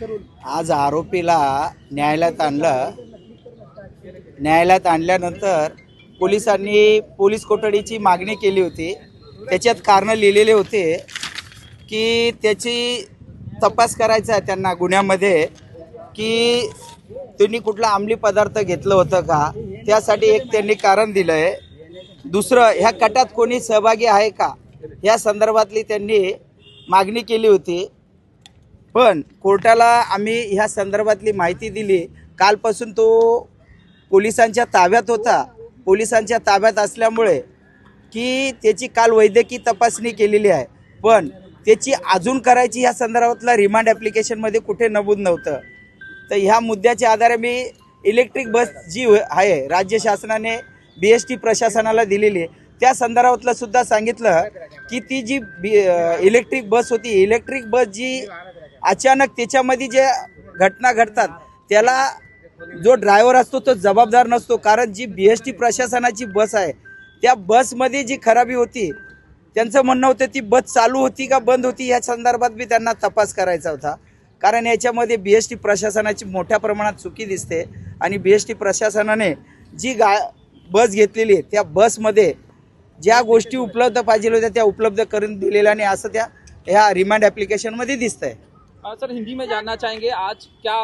आज आरोपीला न्यायालयात आणलं. न्यायालयात आणल्यानंतर पोलिसांनी पोलीस कोठडीची मागणी केली होती. त्याच्यात कारणं लिहिलेले होते की त्याची तपास करायचा आहे त्यांना गुन्ह्यामध्ये की त्यांनी कुठला अंमली पदार्थ घेतलं होतं का? त्यासाठी एक त्यांनी कारण दिलं आहे दुसरं ह्या कटात कोणी सहभागी आहे का? या संदर्भातली त्यांनी मागणी केली होती. पण कोर्टाला आम्ही ह्या संदर्भातली माहिती दिली. कालपासून तो पोलिसांच्या ताब्यात होता. पोलिसांच्या ताब्यात असल्यामुळे की त्याची काल वैद्यकीय तपासणी केलेली आहे. पण त्याची अजून करायची ह्या संदर्भातला रिमांड ॲप्लिकेशनमध्ये कुठे नमूद नव्हतं. तर ह्या मुद्द्याच्या आधारे मी इलेक्ट्रिक बस जी आहे राज्य शासनाने बी एस टी प्रशासनाला दिलेली आहे. त्या संदर्भातलं सुद्धा सांगितलं की ती जी बी इलेक्ट्रिक बस होती इलेक्ट्रिक बस जी अचानक त्याच्यामध्ये जे घटना घडतात त्याला जो ड्रायव्हर असतो तो जबाबदार नसतो. कारण जी बी एस टी प्रशासनाची बस आहे त्या बसमध्ये जी खराबी होती त्यांचं म्हणणं होतं ती बस चालू होती का बंद होती या संदर्भात बी त्यांना तपास करायचा होता. कारण याच्यामध्ये बी एस टी प्रशासनाची मोठ्या प्रमाणात चुकी दिसते आणि बी एस टी प्रशासनाने जी गा बस घेतलेली आहे त्या बसमध्ये ज्या गोष्टी उपलब्ध पाहिजे होत्या त्या उपलब्ध करून दिलेल्या आणि असं त्या ह्या रिमांड ॲप्लिकेशनमध्ये दिसतं आहे सर हिंदी में जानना चाहेंगे आज क्या